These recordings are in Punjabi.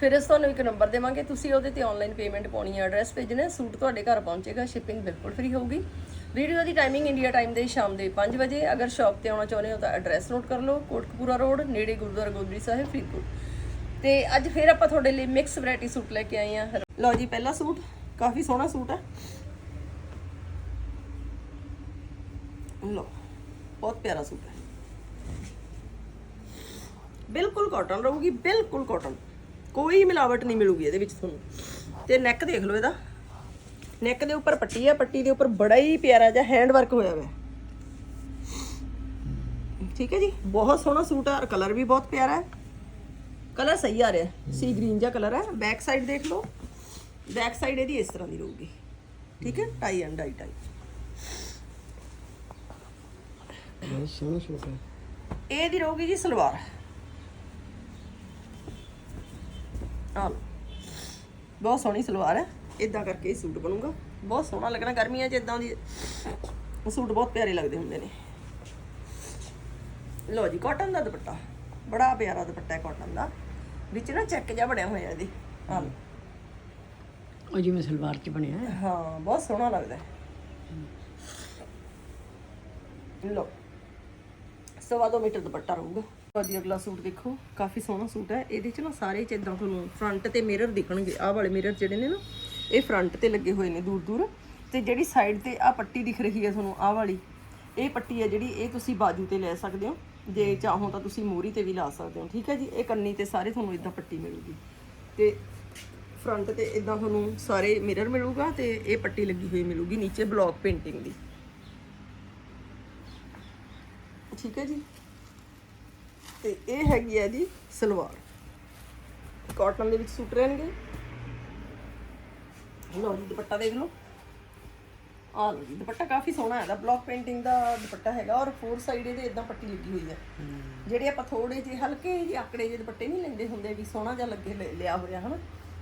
ਫਿਰ ਇਸ ਤੁਹਾਨੂੰ ਇੱਕ ਨੰਬਰ ਦੇਵਾਂਗੇ। ਤੁਸੀਂ ਉਹਦੇ ਤੇ ਆਨਲਾਈਨ ਪੇਮੈਂਟ ਪਾਉਣੀ ਹੈ ਐਡਰੈਸ ਭੇਜਣਾ, ਸੂਟ ਤੁਹਾਡੇ ਘਰ ਪਹੁੰਚੇਗਾ ਸ਼ਿਪਿੰਗ ਬਿਲਕੁਲ ਫ੍ਰੀ ਹੋਊਗੀ। ਵੀਡੀਓ ਦੀ ਟਾਈਮਿੰਗ ਇੰਡੀਆ ਟਾਈਮ ਦੇ ਸ਼ਾਮ ਦੇ 5 ਵਜੇ। ਅਗਰ ਸ਼ਾਪ ਤੇ ਆਉਣਾ ਚਾਹੁੰਦੇ ਹੋ ਤਾਂ ਐਡਰੈਸ ਨੋਟ ਕਰ ਲਓ, ਕੋਟਕਪੂਰਾ ਰੋਡ ਨੇੜੇ ਗੁਰਦੁਆਰਾ ਗੋਦਰੀ ਸਾਹਿਬ, ਫਰੀਦਕੋਟ। ਤੇ ਅੱਜ ਫਿਰ ਆਪਾਂ ਤੁਹਾਡੇ ਲਈ ਮਿਕਸ ਵੈਰਾਈਟੀ ਸੂਟ ਲੈ ਕੇ ਆਏ ਆ ਲਓ ਜੀ, ਪਹਿਲਾ ਸੂਟ, ਕਾਫੀ ਸੋਹਣਾ ਸੂਟ ਹੈ। ਲਓ, ਬਹੁਤ ਪਿਆਰਾ ਸੂਟ ਹੈ। ਬਿਲਕੁਲ ਕਾਟਨ ਰਹੂਗੀ, ਬਿਲਕੁਲ ਕਾਟਨ ਕੋਈ ਮਿਲਾਵਟ ਨਹੀਂ ਮਿਲੂਗੀ ਇਹਦੇ ਵਿੱਚ ਤੁਹਾਨੂੰ। ਤੇ ਨੈਕ ਦੇਖ ਲਓ ਇਹਦਾ। ਨੈਕ ਦੇ ਉੱਪਰ ਪੱਟੀ ਹੈ ਪੱਟੀ ਦੇ ਉੱਪਰ ਬੜਾ ਹੀ ਪਿਆਰਾ ਜਿਹਾ ਹੈਂਡ ਵਰਕ ਹੋਇਆ ਹੋਇਆ ਠੀਕ ਹੈ ਜੀ? ਬਹੁਤ ਸੋਹਣਾ ਸੂਟ ਹੈ ਔਰ ਕਲਰ ਵੀ ਬਹੁਤ ਪਿਆਰਾ ਹੈ। ਕਲਰ ਸਹੀ ਆ ਰਿਹਾ ਸੀ ਗ੍ਰੀਨ ਜਿਹਾ ਕਲਰ ਹੈ। ਬੈਕ ਸਾਈਡ ਦੇਖ ਲਓ। ਬੈਕ ਸਾਈਡ ਇਹਦੀ ਇਸ ਤਰ੍ਹਾਂ ਦੀ ਰਹੂਗੀ। ਠੀਕ ਹੈ? ਟਾਈ ਐਂਡ ਡਾਈ ਟਾਈ ਬਹੁਤ ਸੋਹਣਾ ਸੂਟ ਹੈ। ਇਹਦੀ ਰਹੂਗੀ ਜੀ ਸਲਵਾਰ। ਲਓ ਬਹੁਤ ਸੋਹਣੀ ਸਲਵਾਰ ਹੈ। ਇਦਾਂ ਕਰਕੇ ਹੀ ਸੂਟ ਬਣੂਗਾ। ਬਹੁਤ ਸੋਹਣਾ ਲੱਗਣਾ ਗਰਮੀਆਂ 'ਚ ਇਦਾਂ ਦੀ। ਸੂਟ ਬਹੁਤ ਪਿਆਰੇ ਲੱਗਦੇ ਹੁੰਦੇ ਨੇ। ਲਓ ਜੀ ਕਾਟਨ ਦਾ ਦੁਪੱਟਾ। ਬੜਾ ਪਿਆਰਾ ਦੁਪੱਟਾ ਹੈ ਕਾਟਨ ਦਾ। ਵਿੱਚ ਨਾ ਚੈੱਕ ਜਿਹਾ ਬਣਿਆ ਹੋਇਆ ਇਹਦੀ। ਲਓ ਉਹ ਜਿਵੇਂ ਸਲਵਾਰ ਚ ਬਣਿਆ ਹੈ। ਹਾਂ ਬਹੁਤ ਸੋਹਣਾ ਲੱਗਦਾ ਹੈ। ਲੋ ਸਵਾ ਦੋ ਮੀਟਰ ਦੁਪੱਟਾ ਰਹੂਗਾ। ਵਧੀਆ ਅਗਲਾ ਸੂਟ ਦੇਖੋ, ਕਾਫੀ ਸੋਹਣਾ ਸੂਟ ਹੈ। ਇਹਦੇ ਚ ਨਾ ਸਾਰੇ ਚ ਇਦਾਂ ਤੁਹਾਨੂੰ ਫਰੰਟ ਤੇ ਮਿਰਰ ਦਿਖਣਗੇ। ਆਹ ਵਾਲੇ ਮਿਰਰ ਜਿਹੜੇ ਨੇ ਨਾ, ਇਹ ਫਰੰਟ ਤੇ ਲੱਗੇ ਹੋਏ ਨੇ ਦੂਰ ਦੂਰ। ਤੇ ਜਿਹੜੀ ਸਾਈਡ ਤੇ ਆਹ ਪੱਟੀ ਦਿਖ ਰਹੀ ਹੈ ਤੁਹਾਨੂੰ, ਆਹ ਵਾਲੀ, ਇਹ ਪੱਟੀ ਹੈ ਜਿਹੜੀ, ਇਹ ਤੁਸੀਂ ਬਾਜੂ ਤੇ ਲੈ ਸਕਦੇ ਹੋ। ਜੇ ਚਾਹੋ ਤਾਂ ਤੁਸੀਂ ਮੋਰੀ ਤੇ ਵੀ ਲਾ ਸਕਦੇ ਹੋ। ਠੀਕ ਹੈ ਜੀ? ਇਹ ਕੰਨੀ ਤੇ ਸਾਰੇ ਤੁਹਾਨੂੰ ਇਦਾਂ ਪੱਟੀ ਮਿਲੂਗੀ। ਤੇ ਫਰੰਟ ਤੇ ਇਦਾਂ ਤੁਹਾਨੂੰ ਸਾਰੇ ਮਿਰਰ ਮਿਲੂਗਾ ਤੇ ਇਹ ਪੱਟੀ ਲੱਗੀ ਹੋਈ ਮਿਲੂਗੀ ਨੀਚੇ ਬਲੌਕ ਪੇਂਟਿੰਗ ਦੀ। ਠੀਕ ਹੈ ਜੀ? ਤੇ ਇਹ ਹੈਗੀ ਹੈ ਜੀ ਸਲਵਾਰ। ਕਾਟਨ ਦੇ ਵਿੱਚ ਸੂਟ ਰਹਿਣਗੇ। ਲਓ ਜੀ ਦੁਪੱਟਾ ਦੇਖ ਲਓ। ਆਹ ਲਓ ਜੀ ਦੁਪੱਟਾ ਕਾਫੀ ਸੋਹਣਾ ਹੈਗਾ ਬਲੌਕ ਪੇਂਟਿੰਗ ਦਾ ਦੁਪੱਟਾ ਹੈਗਾ ਔਰ ਫੋਰ ਸਾਈਡ ਇਹਦੇ ਇਦਾਂ ਪੱਟੀ ਲੱਗੀ ਹੋਈ ਹੈ। ਜਿਹੜੇ ਆਪਾਂ ਥੋੜੇ ਜਿਹੇ ਹਲਕੇ ਜਿਹੇ ਆਕੜੇ ਜਿਹੇ ਦੁਪੱਟੇ ਨਹੀਂ ਲੈਂਦੇ ਹੁੰਦੇ ਵੀ ਸੋਹਣਾ ਜਿਹਾ ਲੱਗੇ ਲਿਆ ਹੋਇਆ ਹਨਾ?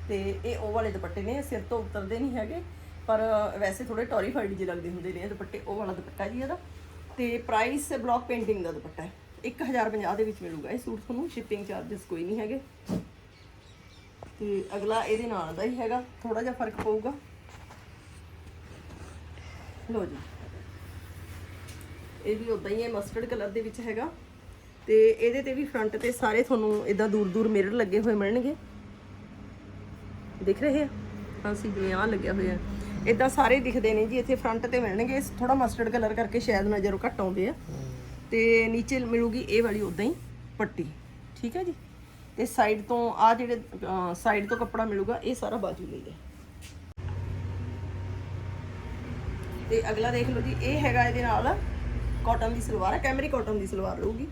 ਤੇ ਇਹ ਉਹ ਵਾਲੇ ਦੁਪੱਟੇ ਨੇ ਸਿਰ ਤੋਂ ਉਤਰਦੇ ਨਹੀਂ ਹੈਗੇ। ਪਰ ਵੈਸੇ ਥੋੜੇ ਟੋਰੀਫਾਈਡ ਜਿਹੇ ਲੱਗਦੇ ਹੁੰਦੇ ਨੇ ਇਹ ਦੁਪੱਟੇ ਉਹ ਵਾਲਾ ਦੁਪੱਟਾ ਜੀ ਇਹਦਾ। ਤੇ ਪ੍ਰਾਈਸ ਬਲੌਕ ਪੇਂਟਿੰਗ ਦਾ ਦੁਪੱਟਾ ਹੈ। 1050 ਦੇ ਵਿੱਚ ਮਿਲੂਗਾ। ਇਹ ਸੂਟ ਤੁਹਾਨੂੰ ਸ਼ਿਪਿੰਗ ਚਾਰजेस ਕੋਈ ਨਹੀਂ ਹੈਗੇ। ਤੇ ਅਗਲਾ ਇਹਦੇ ਨਾਲ ਦਾ ਹੀ ਹੈਗਾ। ਥੋੜਾ ਜਿਹਾ ਫ਼ਰਕ ਪਊਗਾ। ਲੋ ਜੀ। ਇਹ ਵੀ ਉਦਾਂ ਹੀ ਹੈ ਮਸਟਰਡ ਕਲਰ ਦੇ ਵਿੱਚ ਹੈਗਾ। ਤੇ ਇਹਦੇ ਤੇ ਵੀ ਫਰੰਟ ਤੇ ਸਾਰੇ ਤੁਹਾਨੂੰ ਇਦਾਂ ਦੂਰ ਦੂਰ ਮਿਰਰ ਲੱਗੇ ਹੋਏ ਮਿਲਣਗੇ। ਦਿਖ ਰਹੇ ਆ? ਹਾਂ, ਸੀ ਜਿਵੇਂ ਆ ਲੱਗਿਆ ਹੋਇਆ। ਇਦਾਂ ਸਾਰੇ ਦਿਖਦੇ ਨੇ ਜੀ, ਇੱਥੇ ਫਰੰਟ ਤੇ ਮਿਲਣਗੇ। ਥੋੜਾ ਮਸਟਰਡ ਕਲਰ ਕਰਕੇ ਸ਼ਾਇਦ ਨਜ਼ਰੋਂ ਘੱਟ ਆਉਂਦੇ ਆ। ਤੇ ਨੀਚੇ ਮਿਲੂਗੀ ਇਹ ਵਾਲੀ ਉਦਾਂ ਹੀ ਪੱਟੀ ਠੀਕ ਹੈ ਜੀ? ਤੇ ਸਾਈਡ ਤੋਂ ਆ ਜਿਹੜੇ ਸਾਈਡ ਤੋਂ ਕੱਪੜਾ ਮਿਲੂਗਾ ਇਹ ਸਾਰਾ ਬਾਜੂ ਲਈ ਹੈ। ਤੇ ਅਗਲਾ ਦੇਖ ਲਓ ਜੀ ਇਹ ਹੈਗਾ ਇਹਦੇ ਨਾਲ ਕਾਟਨ ਦੀ ਸਲਵਾਰ ਹੈ ਕੈਮਰੀ ਕਾਟਨ ਦੀ ਸਲਵਾਰ ਰਹੂਗੀ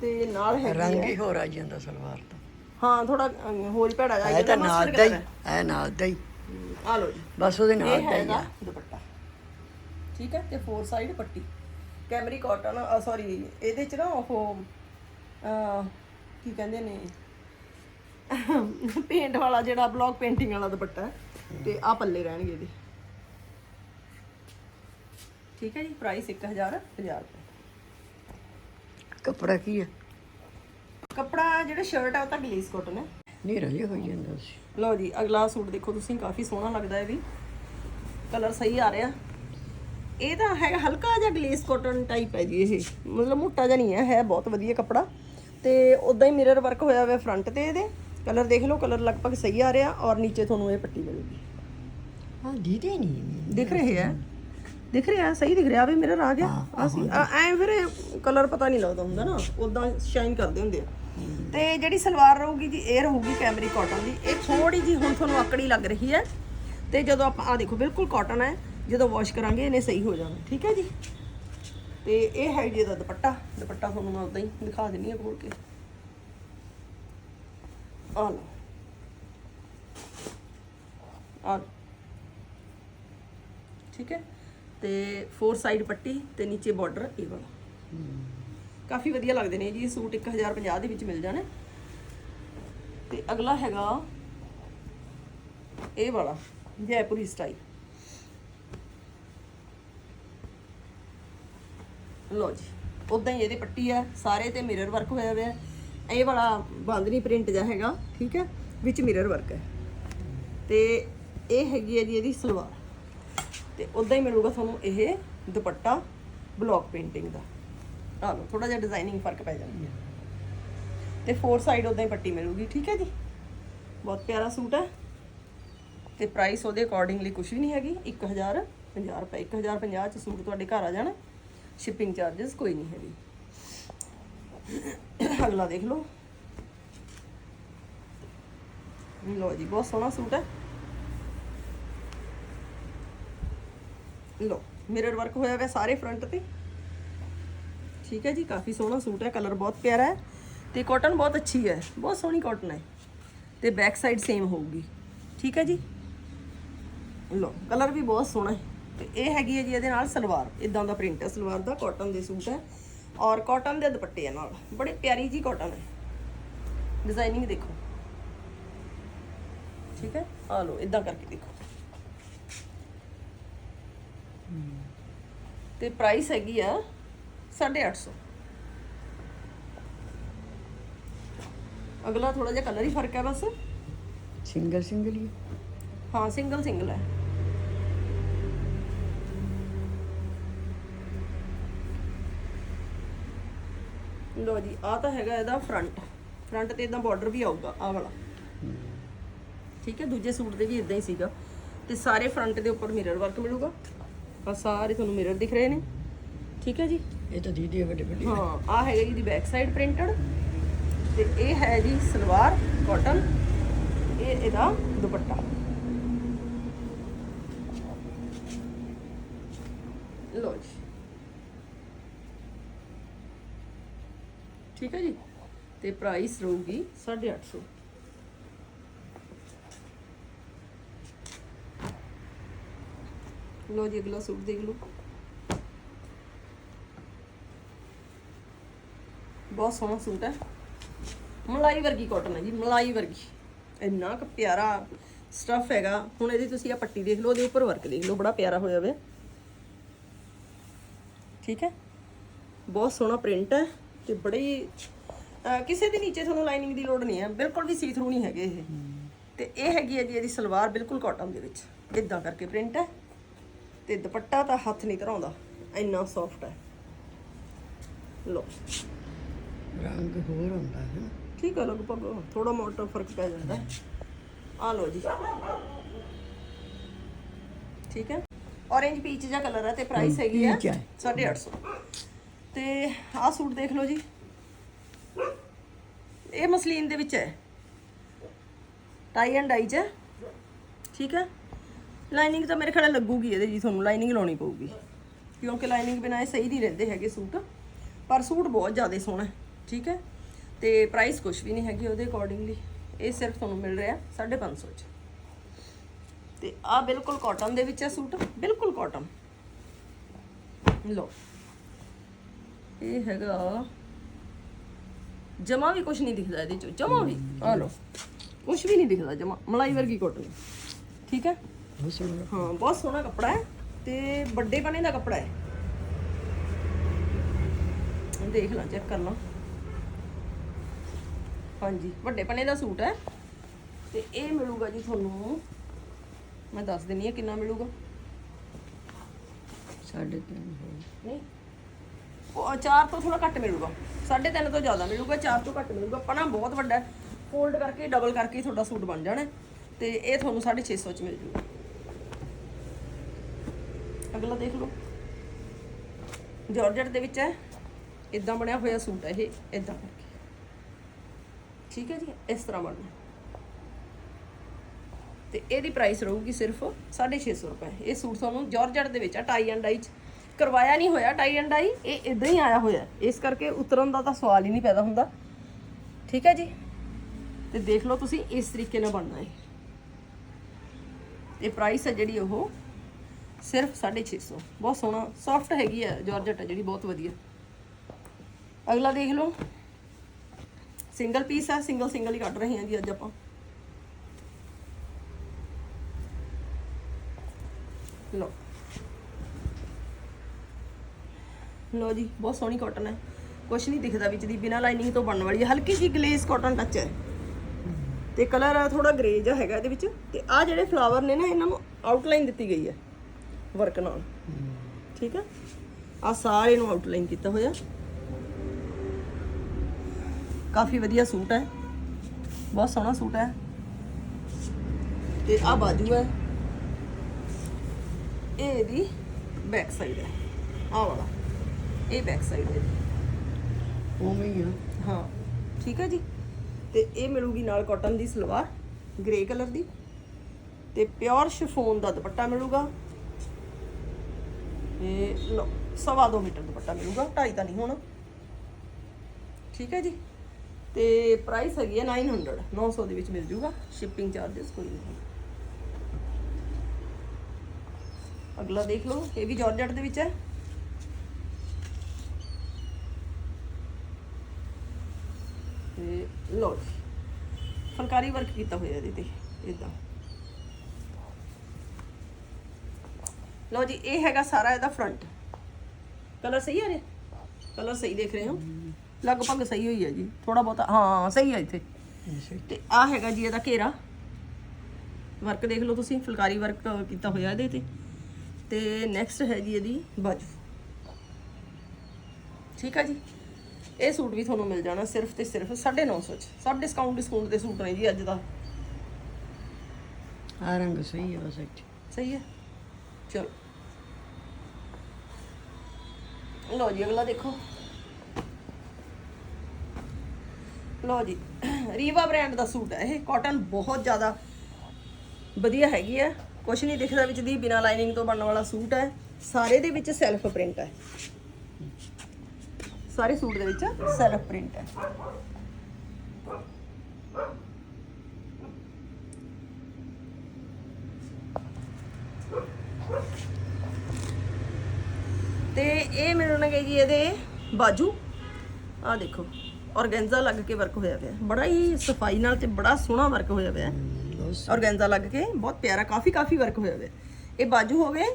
ਤੇ ਨਾਲ ਹੈਗੀ ਰੰਗ ਹੈ ਹੀ ਹੋਰ ਆ ਜਾਂਦਾ ਸਲਵਾਰ ਦਾ ਹਾਂ ਥੋੜਾ ਹੋਰ ਭੈੜਾ ਇਹ ਜਾਏਗਾ ਤਾਂ ਨਾਲ ਦਾ ਹੀ ਇਹ ਨਾਲ ਦਾ ਹੀ। ਆ ਲਓ ਜੀ। ਬਸ ਉਹਦੇ ਨਾਲ ਇਹ ਦਾ ਹੀ ਦੁਪੱਟਾ। ਠੀਕ ਹੈ ਤੇ ਫੋਰ ਸਾਈਡ ਪੱਟੀ। ਕੈਮਰੀ ਕਾਟਨ ਸੌਰੀ ਇਹਦੇ ਚ ਨਾ ਉਹ ਕੀ ਕਹਿੰਦੇ ਨੇ ਪੇਂਟ ਵਾਲਾ ਜਿਹੜਾ ਬਲੌਕ ਪੇਂਟਿੰਗ ਵਾਲਾ ਦੁਪੱਟਾ ਹੈ, ਤੇ ਆ ਪੱਲੇ ਰਹਿਣਗੇ ਇਹਦੇ। ਠੀਕ ਹੈ ਜੀ ਪ੍ਰਾਈਸ 1050 ਰੁਪਏ। ਕੱਪੜਾ ਕੀ ਹੈ? ਕੱਪੜਾ ਜਿਹੜਾ ਸ਼ਰਟ ਆ ਉਹ ਤਾਂ ਗਲੇਸ ਕਾਟਨ ਹੈ। ਨਹੀਂ ਰਜੇ ਹੋਈ ਜਾਂਦਾ ਸੀ। ਲਓ ਜੀ ਅਗਲਾ ਸੂਟ ਦੇਖੋ ਤੁਸੀਂ ਕਾਫੀ ਸੋਹਣਾ ਲੱਗਦਾ ਹੈ ਵੀ। ਕਲਰ ਸਹੀ ਆ ਰਿਹਾ। ਇਹ ਤਾਂ ਹੈਗਾ ਹਲਕਾ ਜਿਹਾ ਗਲੇਸ ਕਾਟਨ ਟਾਈਪ ਹੈ ਜੀ ਇਹ। ਮਤਲਬ ਮੋਟਾ ਜਿਹਾ ਨਹੀਂ ਹੈ ਹੈ ਬਹੁਤ ਵਧੀਆ ਕੱਪੜਾ। ਤੇ ਉਦਾਂ ਹੀ ਮਿਰਰ ਵਰਕ ਹੋਇਆ ਹੋਇਆ ਫਰੰਟ ਤੇ ਇਹਦੇ। ਕਲਰ ਦੇਖ ਲਓ ਕਲਰ ਲਗਭਗ ਸਹੀ ਆ ਰਿਹਾ ਔਰ ਨੀਚੇ ਤੁਹਾਨੂੰ ਇਹ ਪੱਟੀ ਮਿਲੂਗੀ। ਹਾਂ ਦੀਦੇ ਨਹੀਂ ਦਿਖ ਰਹੇ ਹੈ ਦਿਖ ਰਿਹਾ ਸਹੀ ਦਿਖ ਰਿਹਾ ਵੀ ਮਿਰਰ ਆ ਗਿਆ। ਆ ਸੀ ਐ ਫਿਰ ਕਲਰ ਪਤਾ ਨਹੀਂ ਲੱਗਦਾ ਹੁੰਦਾ ਨਾ ਉਦਾਂ ਸ਼ਾਈਨ ਕਰਦੇ ਹੁੰਦੇ ਆ। ਤੇ ਜਿਹੜੀ ਸਲਵਾਰ ਰਹੂਗੀ ਜੀ ਇਹ ਰਹੂਗੀ ਕੈਮਰੀ ਕਾਟਨ ਦੀ। ਇਹ ਥੋੜੀ ਜੀ ਹੁਣ ਤੁਹਾਨੂੰ ਆਕੜੀ ਲੱਗ ਰਹੀ ਹੈ। ਤੇ ਜਦੋਂ ਆਪਾਂ ਆ ਦੇਖੋ ਬਿਲਕੁਲ ਕਾਟਨ ਹੈ। ਜਦੋਂ ਵਾਸ਼ ਕਰਾਂਗੇ ਇਹਨੇ ਸਹੀ ਹੋ ਜਾਣਾ, ਠੀਕ ਹੈ ਜੀ? ਤੇ ਇਹ ਹੈ ਜੀ ਇਹਦਾ ਦੁਪੱਟਾ ਦੁਪੱਟਾ ਤੁਹਾਨੂੰ ਮੈਂ ਉਦਾਂ ਹੀ ਦਿਖਾ ਦਿੰਨੀ ਆ ਖੋਲ ਕੇ। ਆ ਲਓ। ਆ ਠੀਕ ਹੈ? ਤੇ ਫੋਰ ਸਾਈਡ ਪੱਟੀ ਤੇ ਨੀਚੇ ਬਾਰਡਰ ਇਹ ਵਾਲਾ। ਕਾਫੀ ਵਧੀਆ ਲੱਗਦੇ ਨੇ ਜੀ ਇਹ ਸੂਟ 1050 ਦੇ ਵਿੱਚ ਮਿਲ ਜਾਣਾ। ਤੇ ਅਗਲਾ ਹੈਗਾ ਇਹ ਵਾਲਾ, ਜੈਪੁਰੀ ਸਟਾਈਲ ਲੋ ਜੀ ਉਦਾਂ ਹੀ ਇਹਦੀ ਪੱਟੀ ਆ ਸਾਰੇ ਤੇ ਮਿਰਰ ਵਰਕ ਹੋਇਆ ਹੋਇਆ ਇਹ ਵਾਲਾ ਬਾਂਦਨੀ ਪ੍ਰਿੰਟ ਜਿਹਾ ਹੈਗਾ, ਠੀਕ ਹੈ, ਵਿੱਚ ਮਿਰਰ ਵਰਕ ਹੈ। ਤੇ ਇਹ ਹੈਗੀ ਹੈ ਜੀ ਇਹਦੀ ਸਲਵਾਰ। ਤੇ ਉਦਾਂ ਹੀ ਮਿਲੂਗਾ ਤੁਹਾਨੂੰ ਇਹ ਦੁਪੱਟਾ ਬਲੌਕ ਪੇਂਟਿੰਗ ਦਾ। ਆ ਲਓ ਥੋੜਾ ਜਿਹਾ ਡਿਜ਼ਾਈਨਿੰਗ ਫ਼ਰਕ ਪੈ ਜਾਂਦੀ। ਹੈ ਤੇ ਫੋਰ ਸਾਈਡ ਉਦਾਂ ਹੀ ਪੱਟੀ ਮਿਲੂਗੀ, ਠੀਕ ਹੈ ਜੀ। ਬਹੁਤ ਪਿਆਰਾ ਸੂਟ ਹੈ। ਤੇ ਪ੍ਰਾਈਸ ਉਹਦੇ ਅਕੋਰਡਿੰਗਲੀ ਕੁਝ ਵੀ ਨਹੀਂ ਹੈਗੀ। 1050 ਰੁਪਏ 1050 ਚ ਸੂਟ ਤੁਹਾਡੇ ਘਰ ਆ ਜਾਣਾ। ਸ਼ਿਪਿੰਗ ਚਾਰजेस ਕੋਈ ਨਹੀਂ ਹੈਗੀ ਅਗਲਾ ਦੇਖ ਲਓ ਲੋ ਜੀ ਬਹੁਤ ਸੋਹਣਾ ਸੂਟ ਹੈ ਲੋ ਮਿਰਰ ਵਰਕ ਹੋਇਆ ਹੋਇਆ ਸਾਰੇ ਫਰੰਟ ਤੇ ਠੀਕ ਹੈ ਜੀ ਕਾਫੀ ਸੋਹਣਾ ਸੂਟ ਹੈ ਕਲਰ ਬਹੁਤ ਪਿਆਰਾ ਹੈ ਤੇ ਕਾਟਨ ਬਹੁਤ ਅੱਛੀ ਹੈ ਬਹੁਤ ਸੋਹਣੀ ਕਾਟਨ ਹੈ ਤੇ ਬੈਕ ਸਾਈਡ ਸੇਮ ਹੋਊਗੀ ਠੀਕ ਹੈ ਜੀ ਲੋ ਕਲਰ ਵੀ ਬਹੁਤ ਸੋਹਣਾ ਹੈ ਤੇ ਇਹ ਹੈਗੀ ਹੈ ਜੀ ਇਹਦੇ ਨਾਲ ਸਲਵਾਰ ਇਦਾਂ ਦਾ ਪ੍ਰਿੰਟ ਹੈ ਸਲਵਾਰ ਦਾ ਕਾਟਨ ਦੇ ਸੂਟ ਹੈ ਔਰ ਕਾਟਨ ਦੇ ਦੁਪੱਟੇ ਆ ਨਾਲ ਬੜੀ ਪਿਆਰੀ ਜੀ ਕਾਟਨ ਹੈ। ਡਿਜ਼ਾਈਨਿੰਗ ਦੇਖੋ। ਠੀਕ ਹੈ? ਆ ਲੋ ਇਦਾਂ ਕਰਕੇ ਦੇਖੋ। ਤੇ ਪ੍ਰਾਈਸ ਹੈਗੀ ਆ 850 ਅਗਲਾ ਥੋੜਾ ਜਿਹਾ ਕਲਰ ਹੀ ਫ਼ਰਕ ਹੈ ਬਸ। ਸਿੰਗਲ ਸਿੰਗਲ ਹੀ। ਹਾਂ ਸਿੰਗਲ ਸਿੰਗਲ ਹੈ। ਲੋ ਜੀ ਆ ਤਾਂ ਹੈਗਾ ਇਹਦਾ ਫਰੰਟ ਫਰੰਟ ਤੇ ਇਦਾਂ ਬਾਰਡਰ ਵੀ ਆਊਗਾ ਆ ਵਾਲਾ। ਠੀਕ ਹੈ ਦੂਜੇ ਸੂਟ ਦੇ ਵੀ ਇਦਾਂ ਹੀ ਸੀਗਾ। ਤੇ ਸਾਰੇ ਫਰੰਟ ਦੇ ਉੱਪਰ ਮਿਰਰ ਵਰਕ ਮਿਲੂਗਾ। ਆ ਸਾਰੇ ਤੁਹਾਨੂੰ ਮਿਰਰ ਦਿਖ ਰਹੇ ਨੇ। ਠੀਕ ਹੈ ਜੀ? ਇਹ ਤਾਂ ਦੀਦੀ ਵੱਡੇ ਵੱਡੇ। ਹਾਂ ਆ ਹੈਗਾ ਜੀ ਦੀ ਬੈਕ ਸਾਈਡ ਪ੍ਰਿੰਟਡ ਤੇ ਇਹ ਹੈ ਜੀ ਸਲਵਾਰ ਕਾਟਨ ਇਹ ਇਹਦਾ ਦੁਪੱਟਾ। ਲੋ ਜੀ। ਠੀਕ ਹੈ ਜੀ? ਤੇ ਪ੍ਰਾਈਸ ਰਹੂਗੀ 850 ਲੋ ਜੀ, ਅਗਲਾ ਸੂਟ ਦੇਖ ਲਓ। ਬਹੁਤ ਸੋਹਣਾ ਸੂਟ ਹੈ। ਮਲਾਈ ਵਰਗੀ ਕਾਟਨ ਹੈ ਜੀ, ਮਲਾਈ ਵਰਗੀ। ਇੰਨਾ ਕੁ ਪਿਆਰਾ ਸਟਫ ਹੈਗਾ। ਹੁਣ ਇਹਦੀ ਤੁਸੀਂ ਆ ਪੱਟੀ ਦੇਖ ਲਓ, ਉਹਦੇ ਉੱਪਰ ਵਰਕ ਦੇਖ ਲਓ, ਬੜਾ ਪਿਆਰਾ ਹੋਇਆ ਹੋਇਆ। ਠੀਕ ਹੈ? ਬਹੁਤ ਸੋਹਣਾ ਪ੍ਰਿੰਟ ਹੈ। ਤੇ ਬੜੀ ਅਹ ਕਿਸੇ ਦੇ ਨੀਚੇ ਤੁਹਾਨੂੰ ਲਾਈਨਿੰਗ ਦੀ ਲੋੜ ਨਹੀਂ ਹੈ ਬਿਲਕੁਲ ਵੀ ਸੀ ਥਰੂ ਨਹੀਂ ਹੈਗੇ ਇਹ। ਤੇ ਇਹ ਹੈਗੀ ਹੈ ਜੀ ਇਹਦੀ ਸਲਵਾਰ ਬਿਲਕੁਲ ਕਾਟਨ ਦੇ ਵਿੱਚ ਇਦਾਂ ਕਰਕੇ ਪ੍ਰਿੰਟ ਹੈ ਤੇ ਦੁਪੱਟਾ ਤਾਂ ਹੱਥ ਨਹੀਂ ਧਰਾਉਂਦਾ ਇੰਨਾ ਸੌਫਟ ਹੈ। ਲੋ ਰੰਗ ਹੋਰ ਹੁੰਦਾ ਹੈ ਠੀਕ ਹੈ ਲਗਭਗ ਥੋੜਾ ਮੋਟਾ ਫ਼ਰਕ ਪੈ ਜਾਂਦਾ ਹੈ। ਆ ਲਓ ਜੀ। ਠੀਕ ਹੈ। ਔਰੇਂਜ ਪੀਚ ਜਿਹਾ ਕਲਰ ਹੈ ਤੇ ਪ੍ਰਾਈਸ ਹੈਗੀ ਆ peach ਹੈ। 850 ਤੇ ਆਹ ਸੂਟ ਦੇਖ ਲਓ ਜੀ। ਇਹ ਮਸਲੀਨ ਦੇ ਵਿੱਚ ਹੈ। ਟਾਈ ਐਂਡ ਡਾਈ ਚ ਹੈ। ਠੀਕ ਹੈ। ਲਾਈਨਿੰਗ ਤਾਂ ਮੇਰੇ ਖਿਆਲ ਲੱਗੂਗੀ ਇਹਦੇ ਜੀ, ਤੁਹਾਨੂੰ ਲਾਈਨਿੰਗ ਲਾਉਣੀ ਪਊਗੀ। ਕਿਉਂਕਿ ਲਾਈਨਿੰਗ ਬਿਨਾਂ ਇਹ ਸਹੀ ਨਹੀਂ ਰਹਿੰਦੇ ਹੈਗੇ ਸੂਟ। ਪਰ ਸੂਟ ਬਹੁਤ ਜ਼ਿਆਦਾ ਸੋਹਣਾ ਠੀਕ ਹੈ। ਤੇ ਪ੍ਰਾਈਸ ਕੁਝ ਵੀ ਨਹੀਂ ਹੈਗੀ ਉਹਦੇ ਅਕੋਰਡਿੰਗਲੀ ਇਹ ਸਿਰਫ ਤੁਹਾਨੂੰ ਮਿਲ ਰਿਹਾ 550 ਚ। ਤੇ ਆ ਬਿਲਕੁਲ ਕਾਟਨ ਦੇ ਵਿੱਚ ਹੈ ਸੂਟ। ਬਿਲਕੁਲ ਕਾਟਨ ਲੋ ਇਹ ਹੈਗਾ। ਜਮਾ ਵੀ ਕੁਝ ਨਹੀਂ ਦਿਖਦਾ ਇਹਦੇ ਚੋਂ ਜਮਾ ਵੀ। ਆ ਲੋ ਕੁਝ ਵੀ ਨਹੀਂ ਦਿਖਦਾ ਜਮਾ। ਮਲਾਈ ਵਰਗੀ ਕਾਟਨ ਠੀਕ ਹੈ? ਹਾਂ ਬਹੁਤ ਸੋਹਣਾ ਕੱਪੜਾ ਹੈ ਤੇ ਵੱਡੇ ਬਣੇ ਦਾ ਕੱਪੜਾ ਹੈ। ਦੇਖ ਲਾਂ ਚੈੱਕ ਕਰ ਲਾਂ। ਹਾਂਜੀ ਵੱਡੇ ਪਨੇ ਦਾ ਸੂਟ ਹੈ। ਤੇ ਇਹ ਮਿਲੂਗਾ ਜੀ ਤੁਹਾਨੂੰ ਮੈਂ ਦੱਸ ਦਿੰਨੀ ਆ ਕਿੰਨਾ ਮਿਲੂਗਾ। ਸਾਢੇ ਤਿੰਨ ਹੋਰ ਨਹੀਂ ਉਹ ਚਾਰ ਤੋਂ ਥੋੜਾ ਘੱਟ ਮਿਲੂਗਾ। ਸਾਢੇ ਤਿੰਨ ਤੋਂ ਜ਼ਿਆਦਾ ਮਿਲੂਗਾ, ਚਾਰ ਤੋਂ ਘੱਟ ਮਿਲੂਗਾ। ਪਨਾ ਬਹੁਤ ਵੱਡਾ ਹੈ। ਫੋਲਡ ਕਰਕੇ ਡਬਲ ਕਰਕੇ ਹੀ ਤੁਹਾਡਾ ਸੂਟ ਬਣ ਜਾਣਾ ਹੈ। ਤੇ ਇਹ ਤੁਹਾਨੂੰ 650 ਚ ਮਿਲ ਜੂਗਾ। ਅਗਲਾ ਦੇਖ ਲਓ। ਜਾਰਜਟ ਦੇ ਵਿੱਚ ਹੈ। ਇਦਾਂ ਬਣਿਆ ਹੋਇਆ ਸੂਟ ਹੈ ਇਹ। ਇਦਾਂ ਕਰਕੇ। ਠੀਕ ਹੈ ਜੀ? ਇਸ ਤਰ੍ਹਾਂ ਬਣਨਾ ਤੇ ਇਹਦੀ ਪ੍ਰਾਈਸ ਰਹੂਗੀ ਸਿਰਫ 650 ਰੁਪਏ। ਇਹ ਸੂਟ ਤੁਹਾਨੂੰ ਜਾਰਜਟ ਦੇ ਵਿੱਚ ਆ ਟਾਈ ਐਂਡ ਡਾਈ ਚ। ਕਰਵਾਇਆ ਨਹੀਂ ਹੋਇਆ ਟਾਈ ਐਂਡ ਡਾਈ ਇਹ ਇਦਾਂ ਹੀ ਆਇਆ ਹੋਇਆ। ਇਸ ਕਰਕੇ ਉਤਰਨ ਦਾ ਤਾਂ ਸਵਾਲ ਹੀ ਨਹੀਂ ਪੈਦਾ ਹੁੰਦਾ। ਠੀਕ ਹੈ ਜੀ? ਤੇ ਦੇਖ ਲਓ ਤੁਸੀਂ ਇਸ ਤਰੀਕੇ ਨਾਲ ਬਣਨਾ ਹੈ ਇਹ ਪ੍ਰਾਈਸ ਹੈ ਜਿਹੜੀ ਉਹ ਸਿਰਫ 650 ਬਹੁਤ ਸੋਹਣਾ ਸੌਫਟ ਹੈਗੀ ਹੈ ਜਾਰਜਟ ਹੈ ਜਿਹੜੀ, ਬਹੁਤ ਵਧੀਆ। ਅਗਲਾ ਦੇਖ ਲਓ। ਸਿੰਗਲ ਪੀਸ ਹੈ ਸਿੰਗਲ ਸਿੰਗਲ ਹੀ ਕੱਢ ਰਹੇ ਹਾਂ ਜੀ ਅੱਜ ਆਪਾਂ। ਲਓ। ਲਓ ਜੀ, ਬਹੁਤ ਸੋਹਣੀ ਕਾਟਨ ਹੈ। ਕੁਛ ਨਹੀਂ ਦਿਖਦਾ ਵਿੱਚ ਦੀ, ਬਿਨਾ ਲਾਈਨਿੰਗ ਤੋਂ ਬਣਨ ਵਾਲੀ ਹੈ। ਹਲਕੀ ਜਿਹੀ ਗਲੇਸ ਕਾਟਨ ਟੱਚ ਹੈ। ਤੇ ਕਲਰ ਥੋੜਾ ਗ੍ਰੇ ਜਿਹਾ ਹੈਗਾ ਇਹਦੇ ਵਿੱਚ। ਤੇ ਆ ਜਿਹੜੇ ਫਲਾਵਰ ਨੇ ਨਾ, ਇਹਨਾਂ ਨੂੰ ਆਊਟਲਾਈਨ ਦਿੱਤੀ ਗਈ ਹੈ ਵਰਕ ਨਾਲ। ਠੀਕ ਹੈ? ਆ ਸਾਰੇ ਨੂੰ ਆਊਟਲਾਈਨ ਕੀਤਾ ਹੋਇਆ। ਕਾਫੀ ਵਧੀਆ ਸੂਟ ਹੈ। ਬਹੁਤ ਸੋਹਣਾ ਸੂਟ ਹੈ। ਤੇ ਆ ਬਾਜੂ ਹੈ। ਇਹ ਇਹਦੀ ਬੈਕ ਸਾਈਡ ਹੈ। ਆ ਵਾਲਾ। ਇਹ ਬੈਕ ਸਾਈਡ ਹੈ ਇਹਦੀ। ਉਵੇਂ ਹੀ ਆ। ਹਾਂ। ਠੀਕ ਹੈ ਜੀ? ਤੇ ਇਹ ਮਿਲੂਗੀ ਨਾਲ ਕਾਟਨ ਦੀ ਸਲਵਾਰ ਗ੍ਰੇ ਕਲਰ ਦੀ। ਤੇ ਪਿਓਰ ਸ਼ਿਫੋਨ ਦਾ ਦੁਪੱਟਾ ਮਿਲੂਗਾ। ਇਹ ਲੋ ਸਵਾ ਦੋ ਮੀਟਰ ਦੁਪੱਟਾ ਮਿਲੂਗਾ। ਢਾਈ ਤਾਂ ਨਹੀਂ ਹੋਣਾ। ਠੀਕ ਹੈ ਜੀ? ਤੇ ਪ੍ਰਾਈਸ ਹੈਗੀ ਹੈ 900 900 ਦੇ ਵਿੱਚ ਮਿਲ ਜੂਗਾ। ਸ਼ਿਪਿੰਗ ਚਾਰजेस ਕੋਈ ਨਹੀਂ ਅਗਲਾ ਦੇਖ ਲਓ ਇਹ ਵੀ ਜਾਰਜਟ ਦੇ ਵਿੱਚ ਹੈ। ਤੇ ਲੋ ਜੀ। ਫੁਲਕਾਰੀ ਵਰਕ ਕੀਤਾ ਹੋਇਆ ਇਹਦੇ ਤੇ ਇਦਾਂ ਲੋ ਜੀ, ਇਹ ਹੈਗਾ ਸਾਰਾ ਇਹਦਾ ਫਰੰਟ ਕਲਰ ਸਹੀ ਆ ਰਿਹਾ ਕਲਰ ਸਹੀ ਦੇਖ ਰਹੇ ਹੋ? ਲਗਭਗ ਸਹੀ ਹੋਈ ਹੈ ਜੀ। ਥੋੜਾ ਬਹੁਤਾ, ਹਾਂ ਸਹੀ ਹੈ ਇੱਥੇ। ਐਸੇ ਤੇ ਆ ਹੈਗਾ ਜੀ ਇਹਦਾ ਘੇਰਾ। ਵਰਕ ਦੇਖ ਲਓ ਤੁਸੀਂ, ਫੁਲਕਾਰੀ ਵਰਕ ਕੀਤਾ ਹੋਇਆ ਇਹਦੇ ਤੇ। ਤੇ ਨੈਕਸਟ ਹੈ ਜੀ ਇਹਦੀ ਬਾਜੂ। ਠੀਕ ਆ ਜੀ? ਇਹ ਸੂਟ ਵੀ ਤੁਹਾਨੂੰ ਮਿਲ ਜਾਣਾ ਸਿਰਫ ਤੇ ਸਿਰਫ 950 ਚ। ਸਭ ਡਿਸਕਾਊਂਟ ਡਿਸਕਾਊਂਟ ਦੇ ਸੂਟ ਨੇ ਜੀ ਅੱਜ ਦਾ। ਆ ਰੰਗ ਸਹੀ ਹੈ ਬਸ ਇੱਥੇ। ਸਹੀ ਹੈ ਚਲੋ। ਲਓ ਜੀ ਅਗਲਾ ਦੇਖੋ। ਲਓ ਜੀ ਰੀਵਾ ਬ੍ਰਾਂਡ ਦਾ ਸੂਟ ਹੈ ਇਹ। ਕਾਟਨ ਬਹੁਤ ਜ਼ਿਆਦਾ ਵਧੀਆ ਹੈਗੀ ਹੈ ਕੁਛ ਨਹੀਂ ਦਿਖਦਾ ਵਿੱਚ ਦੀ ਬਿਨਾ ਲਾਈਨਿੰਗ ਤੋਂ ਬਣਨ ਵਾਲਾ ਸੂਟ ਹੈ। ਸਾਰੇ ਦੇ ਵਿੱਚ ਸੈਲਫ ਪ੍ਰਿੰਟ ਹੈ। ਸਾਰੇ ਸੂਟ ਦੇ ਵਿੱਚ ਸੈਲਫ ਪ੍ਰਿੰਟ ਹੈ। ਤੇ ਇਹ ਮਿਲਣਗੇ ਜੀ ਇਹਦੇ ਬਾਜੂ। ਆ ਦੇਖੋ ਔਰਗੈਂਜ਼ਾ ਲੱਗ ਕੇ ਵਰਕ ਹੋਇਆ ਪਿਆ। ਬੜਾ ਹੀ ਸਫ਼ਾਈ ਨਾਲ ਤੇ ਬੜਾ ਸੋਹਣਾ ਵਰਕ ਹੋਇਆ ਪਿਆ। ਔਰਗੈਂਜ਼ਾ ਲੱਗ ਕੇ ਬਹੁਤ ਪਿਆਰਾ ਕਾਫੀ ਕਾਫੀ ਵਰਕ ਹੋਇਆ ਪਿਆ। ਇਹ ਬਾਜੂ ਹੋ ਗਏ।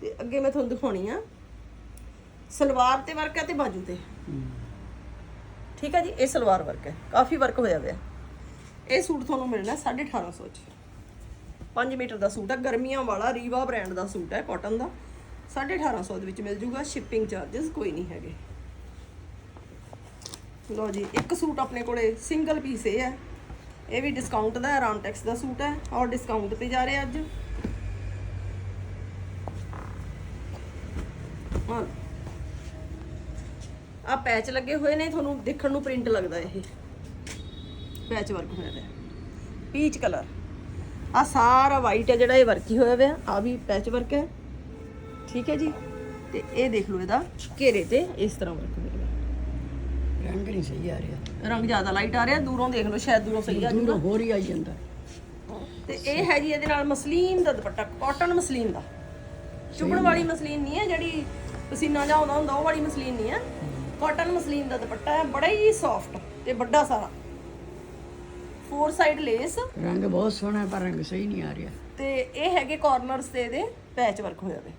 ਤੇ ਅੱਗੇ ਮੈਂ ਤੁਹਾਨੂੰ ਦਿਖਾਉਣੀ ਆ। ਸਲਵਾਰ ਤੇ ਵਰਕ ਹੈ ਤੇ ਬਾਜੂ ਤੇ। ਠੀਕ ਹੈ ਜੀ, ਇਹ ਸਲਵਾਰ ਵਰਕ ਹੈ। ਕਾਫੀ ਵਰਕ ਹੋਇਆ ਪਿਆ। ਇਹ ਸੂਟ ਤੁਹਾਨੂੰ ਮਿਲਣਾ 1850 ਚ। 5 ਮੀਟਰ ਦਾ ਸੂਟ ਹੈ, ਗਰਮੀਆਂ ਵਾਲਾ ਰੀਵਾ ਬ੍ਰਾਂਡ ਦਾ ਸੂਟ ਹੈ ਕਾਟਨ ਦਾ। 1850 ਦੇ ਵਿੱਚ ਮਿਲ ਜੂਗਾ ਸ਼ਿਪਿੰਗ ਚਾਰजेस ਕੋਈ ਨਹੀਂ ਹੈਗੇ। ਲਓ ਜੀ, ਇੱਕ ਸੂਟ ਆਪਣੇ ਕੋਲੇ ਸਿੰਗਲ ਪੀਸ ਇਹ ਹੈ। ਇਹ ਵੀ ਡਿਸਕਾਊਂਟ ਦਾ ਹੈ ਰਾਮਟੈਕਸ ਦਾ ਸੂਟ ਹੈ। ਔਰ ਡਿਸਕਾਊਂਟ ਤੇ ਜਾ ਰਿਹਾ ਅੱਜ। ਹਾਂ। ਆ ਪੈਚ ਲੱਗੇ ਹੋਏ ਨੇ ਤੁਹਾਨੂੰ ਦੇਖਣ ਨੂੰ ਪ੍ਰਿੰਟ ਲੱਗਦਾ ਇਹ। ਪੈਚ ਵਰਕ ਹੋਇਆ ਹੈ ਪੀਚ ਕਲਰ ਆ ਸਾਰਾ ਵਾਈਟ ਹੈ ਜਿਹੜਾ ਇਹ ਵਰਕ ਹੋਇਆ ਹੋਇਆ ਆ ਵੀ ਪੈਚ ਵਰਕ ਹੈ। ਠੀਕ ਹੈ ਜੀ? ਤੇ ਇਹ ਦੇਖ ਲਓ ਇਹਦਾ ਘੇਰੇ ਤੇ ਇਸ ਤਰ੍ਹਾਂ ਵਰਕ ਹੋਇਆ ਰੰਗ ਨਹੀਂ ਸਹੀ ਆ ਰਿਹਾ। ਰੰਗ ਜ਼ਿਆਦਾ ਲਾਈਟ ਆ ਰਿਹਾ। ਦੂਰੋਂ ਦੇਖ ਲਓ ਸ਼ਾਇਦ ਦੂਰੋਂ ਸਹੀ ਆ ਦੂਰੋਂ ਜਾਊਗਾ ਹੋਰ ਹੀ ਆਈ ਜਾਂਦਾ। ਤੇ ਇਹ ਹੈ ਜੀ ਇਹਦੇ ਨਾਲ ਮਸਲੀਨ ਦਾ ਦੁਪੱਟਾ ਕਾਟਨ ਮਸਲੀਨ ਦਾ। ਚੁਬਣ ਵਾਲੀ ਮਸਲੀਨ ਨਹੀਂ ਹੈ ਜਿਹੜੀ ਪਸੀਨਾ ਜਾ ਆਉਂਦਾ ਹੁੰਦਾ ਉਹ ਵਾਲੀ ਮਸਲੀਨ ਨਹੀਂ ਹੈ। ਕਾਟਨ ਮਸਲੀਨ ਦਾ ਦੁਪੱਟਾ ਹੈ ਬੜਾ ਹੀ ਸੌਫਟ ਤੇ ਵੱਡਾ ਸਾਰਾ। ਫੋਰ ਸਾਈਡ ਲੇਸ ਰੰਗ ਬਹੁਤ ਸੋਹਣਾ ਪਰ ਰੰਗ ਸਹੀ ਨਹੀਂ ਆ ਰਿਹਾ। ਤੇ ਇਹ ਹੈਗੇ ਕਾਰਨਰਸ ਤੇ ਇਹਦੇ ਪੈਚ ਵਰਕ ਹੋਇਆ ਵੇ।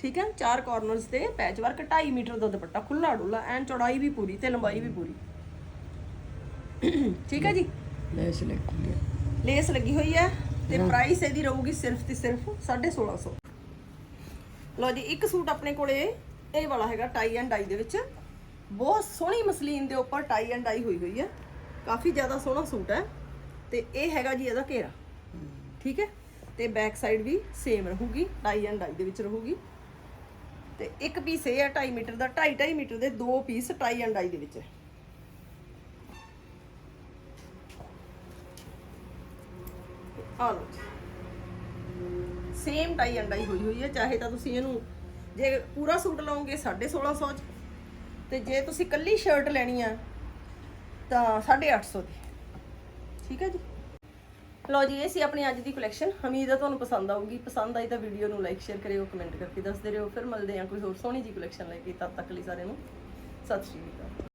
ਠੀਕ ਹੈ ਚਾਰ ਕਾਰਨਰਸ ਤੇ ਪੈਚ ਵਰਕ 2.5 ਮੀਟਰ ਦਾ ਦੁਪੱਟਾ ਖੁੱਲਾ ਡੁੱਲਾ ਐਨ ਚੌੜਾਈ ਵੀ ਪੂਰੀ ਤੇ ਲੰਬਾਈ ਵੀ ਪੂਰੀ। ਠੀਕ ਹੈ ਜੀ? ਲੈਸ ਲੱਗੀ ਹੈ। ਲੇਸ ਲੱਗੀ ਹੋਈ ਹੈ ਤੇ ਪ੍ਰਾਈਸ ਇਹਦੀ ਰਹੂਗੀ ਸਿਰਫ ਤੇ ਸਿਰਫ 1650 ਲਓ ਜੀ ਇੱਕ ਸੂਟ ਆਪਣੇ ਕੋਲੇ ਇਹ ਵਾਲਾ ਹੈਗਾ ਟਾਈ ਐਂਡ ਡਾਈ ਦੇ ਵਿੱਚ। ਬਹੁਤ ਸੋਹਣੀ ਮਸਲੀਨ ਦੇ ਉੱਪਰ ਟਾਈ ਐਂਡ ਡਾਈ ਹੋਈ ਹੋਈ ਹੈ। ਕਾਫੀ ਜ਼ਿਆਦਾ ਸੋਹਣਾ ਸੂਟ ਹੈ। ਤੇ ਇਹ ਹੈਗਾ ਜੀ ਇਹਦਾ ਘੇਰਾ। ਠੀਕ ਹੈ? ਤੇ ਬੈਕ ਸਾਈਡ ਵੀ ਸੇਮ ਰਹੂਗੀ, ਟਾਈ ਐਂਡ ਡਾਈ ਦੇ ਵਿੱਚ ਰਹੂਗੀ। ਤੇ ਇੱਕ ਪੀਸ ਇਹ ਹੈ 2.5 ਮੀਟਰ ਦਾ। 2.5 2.5 ਮੀਟਰ ਦੇ ਦੋ ਪੀਸ ਟਾਈ ਐਂਡ ਡਾਈ ਦੇ ਵਿੱਚ ਹੈ। ਆ ਲਓ ਸੇਮ ਟਾਈ ਐਂਡ ਡਾਈ ਹੋਈ ਹੋਈ ਹੈ। ਚਾਹੇ ਤਾਂ ਤੁਸੀਂ ਇਹਨੂੰ ਜੇ ਪੂਰਾ ਸੂਟ ਲਓਗੇ 1650 ਚ। ਤੇ ਜੇ ਤੁਸੀਂ ਕੱਲੀ ਸ਼ਰਟ ਲੈਣੀ ਆ, ਤਾਂ 850 ਦੀ। ਠੀਕ ਹੈ ਜੀ? ਲਓ ਜੀ, ਇਹ ਸੀ ਆਪਣੀ ਅੱਜ ਦੀ ਕਲੈਕਸ਼ਨ ਉਮੀਦ ਹੈ ਤੁਹਾਨੂੰ ਪਸੰਦ ਆਊਗੀ। ਪਸੰਦ ਆਈ ਤਾਂ ਵੀਡੀਓ ਨੂੰ ਲਾਈਕ ਸ਼ੇਅਰ ਕਰਿਓ ਕਮੈਂਟ ਕਰਕੇ ਦੱਸਦੇ ਰਹੋ। ਫਿਰ ਮਿਲਦੇ ਹਾਂ ਕੋਈ ਹੋਰ ਸੋਹਣੀ ਜੀ ਕਲੈਕਸ਼ਨ ਲੈ ਕੇ, ਤਦ ਤੱਕ ਲਈ ਸਾਰਿਆਂ ਨੂੰ। ਸਤਿ ਸ਼੍ਰੀ ਅਕਾਲ।